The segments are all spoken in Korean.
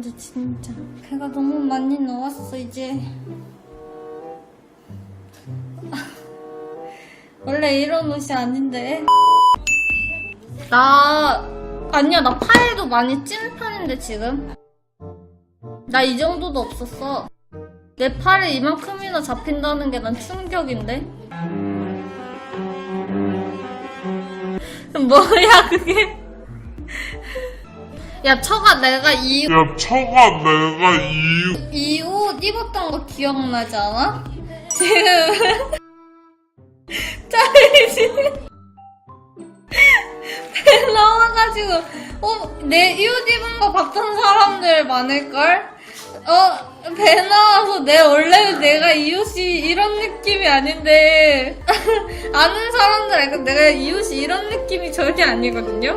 어제 진짜. 배가 너무 많이 나왔어 이제. 원래 이런 옷이 아닌데. 나 아니야 나 팔도 많이 찐 편인데 지금. 나 이 정도도 없었어. 내 팔에 이만큼이나 잡힌다는 게 난 충격인데. 뭐야 그게 야 처가 내가 이 야, 처가 내가 이이옷 입었던 거 기억나지 않아? 지금 짜리지 배 나와가지고 어내 이 옷 입은 거 봤던 사람들 많을걸? 어배 나와서 내 원래 내가 이 옷이 이런 느낌이 아닌데 아는 사람들 알고 내가 이 옷이 이런 느낌이 전혀 아니거든요?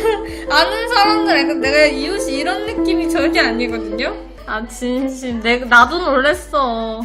아는 사람들 알고 내가 이 옷이 이런 느낌이 전혀 아니거든요? 아 진심 내 나도 놀랬어